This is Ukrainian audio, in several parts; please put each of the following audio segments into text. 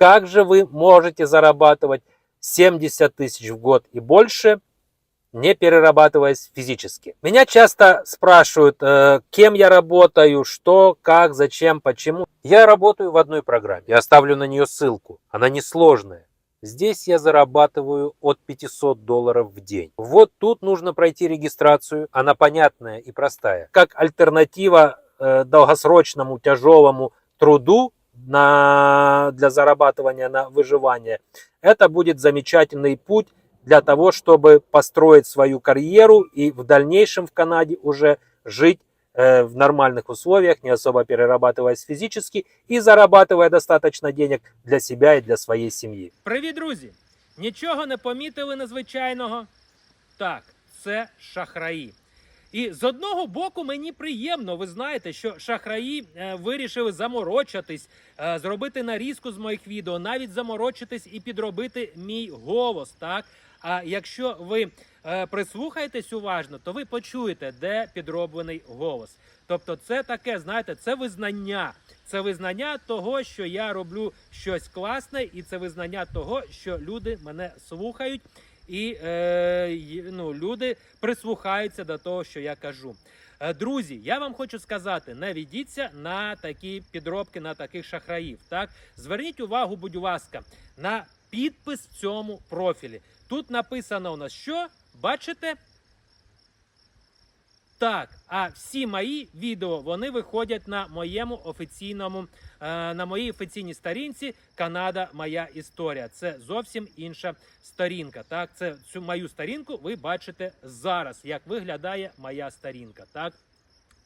как же вы можете зарабатывать 70 тысяч в год и больше, не перерабатываясь физически. Меня часто спрашивают, э, кем я работаю, что, как, зачем, почему. Я работаю в одной программе. Я оставлю на нее ссылку. Она несложная. Здесь я зарабатываю от 500 долларов в день. Вот тут нужно пройти регистрацию. Она понятная и простая. Как альтернатива э, долгосрочному тяжелому труду на, для зарабатывания на выживание. Это будет замечательный путь для того, чтобы построить свою карьеру и в дальнейшем в Канаде уже жить э, в нормальных условиях, не особо перерабатываясь физически и зарабатывая достаточно денег для себя и для своей семьи. Привіт, друзі! Нічого не помітили незвичайного? Так, це шахраї. І з одного боку мені приємно, ви знаєте, що шахраї е, вирішили заморочитись, е, зробити нарізку з моїх відео, навіть заморочитись і підробити мій голос. Так, а якщо ви е, прислухаєтесь уважно, то ви почуєте, де підроблений голос. Тобто, це таке, знаєте, це визнання. Це визнання того, що я роблю щось класне, і це визнання того, що люди мене слухають, і е, ну, люди прислухаються до того, що я кажу. Е, Друзі, я вам хочу сказати, не ведіться на такі підробки, на таких шахраїв. Так, зверніть увагу, будь ласка, на підпис в цьому профілі. Тут написано у нас що? Бачите? Так, а всі мої відео вони виходять на моєму офіційному, е, на моїй офіційній сторінці Канада Моя історія. Це зовсім інша сторінка. Так, це цю мою сторінку ви бачите зараз, як виглядає моя сторінка. Так,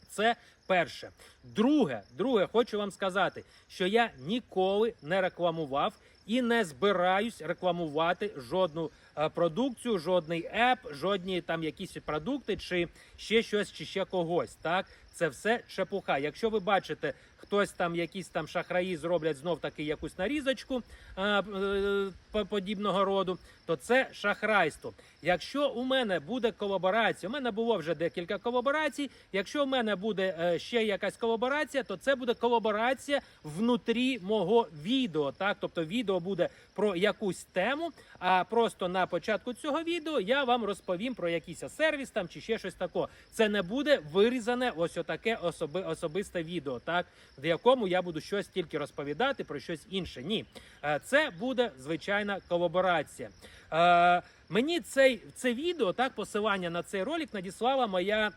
це перше. Друге, друге, хочу вам сказати, що я ніколи не рекламував і не збираюсь рекламувати жодну е, продукцію, жодний еп, жодні там якісь продукти, чи ще щось, чи ще когось. Так, це все чепуха. Якщо ви бачите, хтось там, якісь там шахраї зроблять знов таки якусь нарізочку е, е, подібного роду, то це шахрайство. Якщо у мене буде колаборація, у мене було вже декілька колаборацій. Якщо у мене буде е, ще якась колаборація, то це буде колаборація внутрі мого відео. Так, тобто відео буде про якусь тему. А просто на початку цього відео я вам розповім про якийсь сервіс там чи ще щось таке. Це не буде вирізане ось отаке особи, особисте відео, так в якому я буду щось тільки розповідати про щось інше. Ні, Е, це буде звичайна колаборація. Е, Мені цей це відео, так посилання на цей ролик надіслала моя.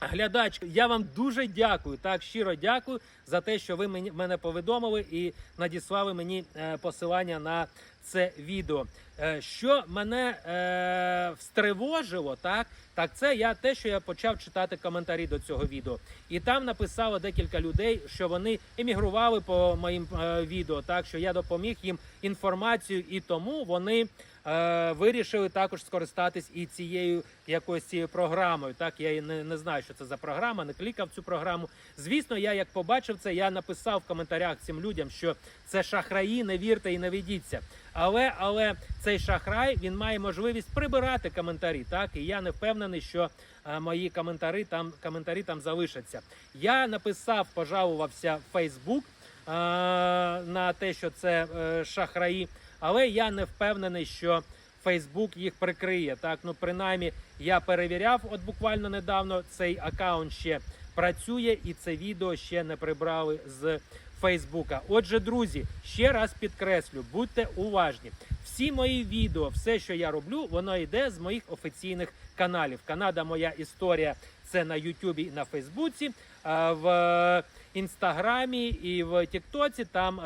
Глядачка, я вам дуже дякую, так щиро дякую за те, що ви мене повідомили і надіслали мені е, посилання на це відео. Е, що мене е, встривожило, так, так це я те, що я почав читати коментарі до цього відео. І там написало декілька людей, що вони емігрували по моїм е, відео, так що я допоміг їм інформацію, і тому вони е, вирішили також скористатись і цією якоюсь цією програмою. Так я не, не знаю, що це за програма, не клікав цю програму. Звісно, я як побачив це, я написав в коментарях цим людям, що це шахраї, не вірте і не ведіться. Але але цей шахрай він має можливість прибирати коментарі. Так і я не впевнений, що е, мої коментарі там коментарі там залишаться. Я написав, пожалувався в Фейсбук на те, що це е, шахраї, але я не впевнений, що Фейсбук їх прикриє. Так, ну принаймні я перевіряв, от буквально недавно цей аккаунт ще працює, і це відео ще не прибрали з Фейсбука. Отже, друзі, ще раз підкреслю, будьте уважні. Всі мої відео, все, що я роблю, воно йде з моїх офіційних каналів. Канада Моя історія це на Ютубі і на Фейсбуці, в Інстаграмі і в Тіктоці. Там е,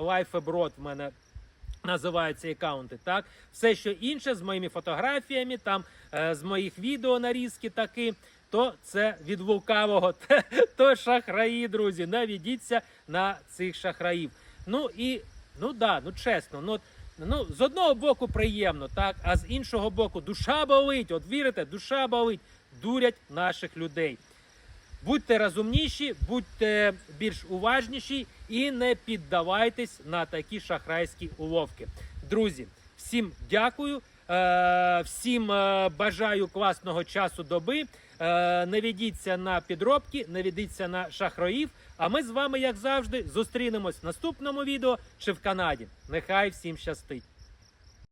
Life Abroad в мене називаються аккаунти. Так, все, що інше з моїми фотографіями, там е, з моїх відео нарізки таки. То це від лукавого, то шахраї, друзі. Не ведіться на цих шахраїв. Ну і ну да, ну чесно, ну, ну з одного боку приємно, так, а з іншого боку, душа болить. От вірите, душа болить, дурять наших людей. Будьте розумніші, будьте більш уважніші і не піддавайтесь на такі шахрайські уловки. Друзі, всім дякую, е, всім е, бажаю класного часу доби. Не ведіться на підробки, не ведіться на шахроїв. А ми з вами, як завжди, зустрінемось в наступному відео чи в Канаді. Нехай всім щастить!